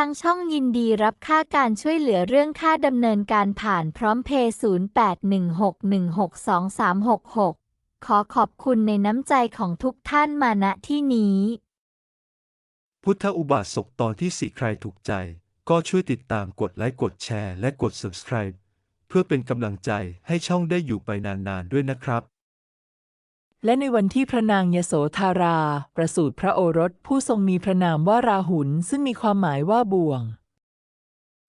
ทางช่องยินดีรับค่าการช่วยเหลือเรื่องค่าดำเนินการผ่านพร้อมเพย์0816162366 ขอขอบคุณในน้ำใจของทุกท่านมาณที่นี้ พุทธอุบาสกตอนที่สี่ใครถูกใจ ก็ช่วยติดตามกดไลค์กดแชร์และกด subscribe เพื่อเป็นกำลังใจให้ช่องได้อยู่ไปนานๆด้วยนะครับ และในวันที่พระนางยโสธารา ประสูติพระโอรสผู้ทรงมีพระนามว่าราหุลซึ่งมีความหมายว่าบ่วง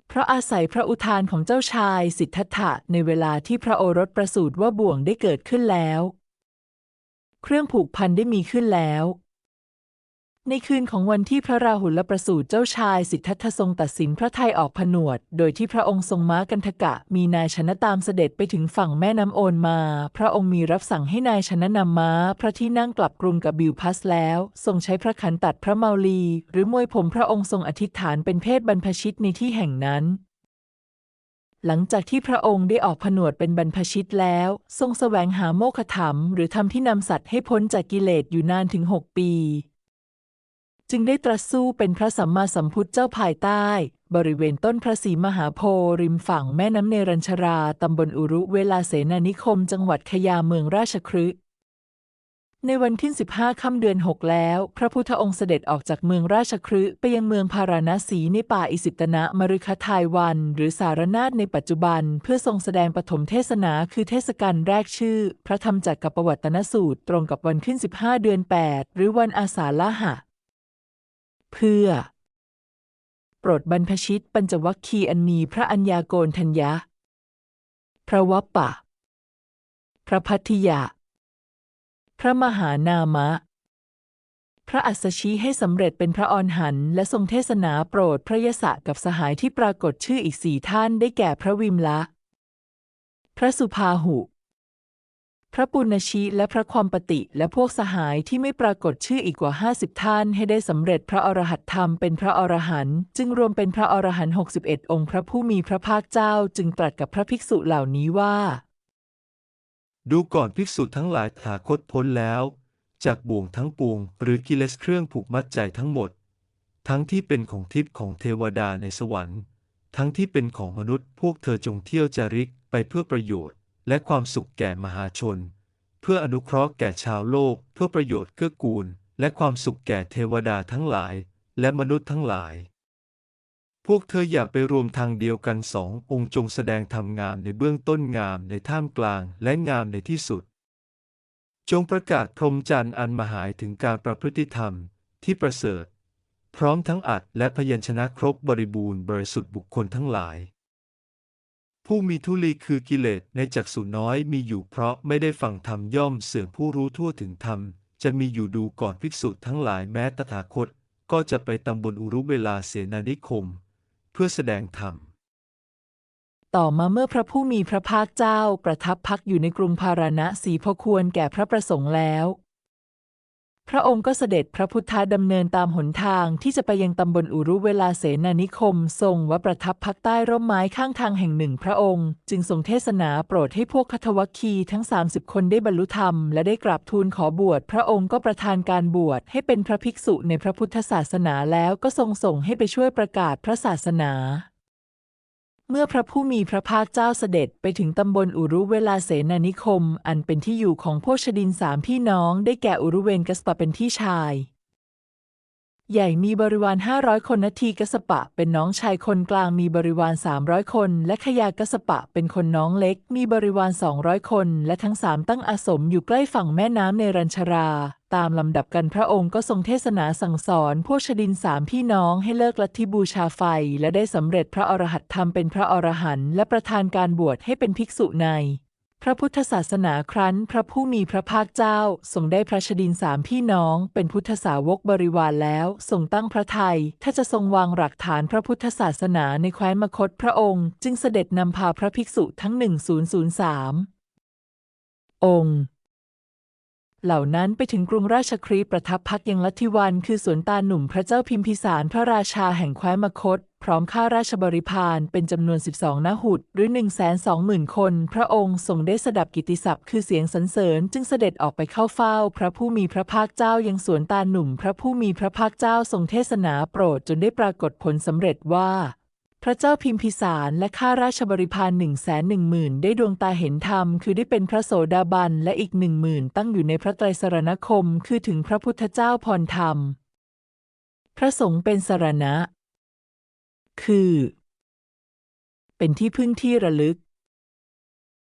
เพราะอาศัยพระอุทานของเจ้าชายสิทธัตถะในเวลาที่พระโอรสประสูติว่าบ่วงได้เกิดขึ้นแล้ว เครื่องผูกพันได้มีขึ้นแล้ว ในคืนของวันที่พระราหุลประสูติเจ้าชายสิทธัตถะทรงตัดสินพระทัยออกผนวด โดยที่พระองค์ทรงม้ากันทกะ มีนายชนะตามเสด็จไปถึงฝั่งแม่น้ำโอนมา พระองค์มีรับสั่งให้นายชนะนำม้า พระที่นั่งกลับกรุงกับบิวพัสแล้ว ทรงใช้พระขันตัดพระเมาลี หรือมวยผมพระองค์ทรงอธิษฐานเป็นเพศบรรพชิตในที่แห่งนั้นหลังจากที่พระองค์ได้ออกผนวดเป็นบรรพชิตแล้ว ทรงแสวงหาโมฆะธรรม หรือธรรมที่นำสัตว์ให้พ้นจากกิเลสอยู่นานถึงหกปี จึงได้ตรัสสู้เป็นพระสัมมาสัมพุทธเจ้าภายใต้ บริเวณต้นพระศรีมหาโพธิ์ริมฝั่งแม่น้ำเนรัญชรา ตำบลอุรุเวลาเสนานิคม จังหวัดขยาเมืองราชคฤห์ในวันที่ 15 ค่ำเดือน 6 แล้ว พระพุทธองค์เสด็จออกจากเมืองราชคฤห์ไปยังเมืองพาราณสีในป่าอิสิตนะมฤคทายวัน หรือสารนาฏในปัจจุบัน เพื่อทรงแสดงปฐมเทศนาคือเทศกาลแรกชื่อ พระธรรมจักรประวัตนสูตร ตรงกับวันขึ้น 15 เดือน 8 หรือวันอาสาฬหะ เพื่อ โปรดบรรพชิตปัญจวัคคีย์อันมีพระัญญาโกณทัญญะ พระวัปปะ พระพัทธิยะ พระมหานามะ พระอัสชิให้สำเร็จเป็นพระอรหันต์และทรงเทศนาโปรดพระยศะกับสหายที่ปรากฏชื่ออีกสี่ท่านได้แก่พระวิมละ พระสุภาหุ ระปุณชีและพระความปติและพวกสหายที่ไม่ปรากฏชื่ออีกกว่าห้าสิบท่านให้ได้สำเร็จพระอรหัตธรรมเป็นพระอรหันต์จึงรวมเป็นพระอรหันต์หกสิบเอ็ดองค์ พระผู้มีพระภาคเจ้าจึงตรัสกับพระภิกษุเหล่านี้ว่า ดูก่อนภิกษุทั้งหลายถาคตพ้นแล้ว จากบ่วงทั้งปวง หรือกิเลสเครื่องผูกมัดใจทั้งหมด ทั้งที่เป็นของทิพย์ของเทวดาในสวรรค์ ทั้งที่เป็นของมนุษย์พวกเธอจงเที่ยวจาริกไปเพื่อประโยชน์ และความสุขแก่มหาชน เพื่ออนุเคราะห์แก่ชาวโลกเพื่อประโยชน์เกื้อกูล และความสุขแก่เทวดาทั้งหลาย และมนุษย์ทั้งหลาย พวกเธออย่าไปรวมทางเดียวกันสององค์จงแสดงธรรมงามในเบื้องต้นงามในท่ามกลางและงามในที่สุด จงประกาศพรมจรรย์อันมหายถึงการประพฤติธรรมที่ประเสริฐ พร้อมทั้งอัดและพยัญชนะครบบริบูรณ์บริสุทธิ์บุคคลทั้งหลาย ผู้มีทุลีคือกิเลสในจักษุน้อยมีอยู่เพราะไม่ได้ฟังธรรมย่อมเสื่อมผู้รู้ทั่วถึงธรรม จะมีอยู่ดูก่อนภิกษุทั้งหลายแม้ตถาคต ก็จะไปตำบลอุรุเวลาเสนานิคม เพื่อแสดงธรรม ต่อมาเมื่อพระผู้มีพระภาคเจ้าประทับพักอยู่ในกรุงพาราณสีพอควรแก่พระประสงค์แล้ว พระองค์ก็เสด็จพระพุทธดำเนินตามหนทางที่จะไปยังตำบลอุรุเวลาเสนานิคม ทรงวประทับพักใต้ร่มไม้ข้างทางแห่งหนึ่งพระองค์ จึงทรงเทศนาโปรดให้พวกคัทวัคีทั้ง 30 คนได้บรรลุธรรม และได้กราบทูลขอบวช พระองค์ก็ประทานการบวชให้เป็นพระภิกษุในพระพุทธศาสนาแล้วก็ทรงส่งให้ไปช่วยประกาศพระศาสนา เมื่อพระผู้มีพระภาคเจ้าเสด็จไปถึงตำบลอุรุเวลาเสนานิคม อันเป็นที่อยู่ของพวกชดินสามพี่น้องได้แก่อุรุเวนกัสปะเป็นที่ชาย ใหญ่มีบริวารห้าร้อยคนนาทีกัสปะ เป็นน้องชายคนกลางมีบริวารสามร้อยคน และขยากัสปะ เป็นคนน้องเล็ก มีบริวารสองร้อยคน และทั้งสามตั้งอาสมอยู่ใกล้ฝั่งแม่น้ำในรัญชรา ตามลำดับกันพระองค์ก็ทรงเทศนาสั่งสอน พวกชดินสามพี่น้องให้เลิกลัทธิบูชาไฟ และได้สำเร็จพระอรหัตธรรมเป็นพระอรหันต์และประทานการบวชให้เป็นภิกษุใน พระพุทธศาสนาครั้นพระผู้มีพระภาคเจ้าทรงได้พระชดินสามพี่น้อง เป็นพุทธสาวกบริวารแล้วทรงตั้งพระทัยถ้าจะทรงวางหลักฐานพระพุทธศาสนาในแคว้นมคตพระองค์ จึงเสด็จนำพาพระภิกษุทั้ง 1003 องค์ เหล่านั้นไปถึงกรุงราชครีประทับพักยังลัทธิวัน คือสวนตาหนุ่มพระเจ้าพิมพิสารพระราชาแห่งแคว้นมคต พร้อมข้าราชบริพารเป็นจำนวน 12นาหุดหรือ 120,000 คน พระองค์ทรงได้สดับกิตติศัพท์คือเสียงสรรเสริญจึงเสด็จออกไปเข้าเฝ้า พระผู้มีพระภาคเจ้ายังสวนตาหนุ่ม พระผู้มีพระภาคเจ้าทรงเทศนาโปรดจนได้ปรากฏผลสำเร็จว่า พระเจ้าพิมพิสารและข้าราชบริพารหนึ่งแสนหนึ่งหมื่นได้ดวงตาเห็นธรรม คือได้เป็นพระโสดาบันและอีกหนึ่งหมื่นตั้งอยู่ในพระไตรสรณคม คือถึงพระพุทธเจ้าพรธรรม พระสงฆ์เป็นสรณะ คือ เป็นที่พึ่งที่ระลึก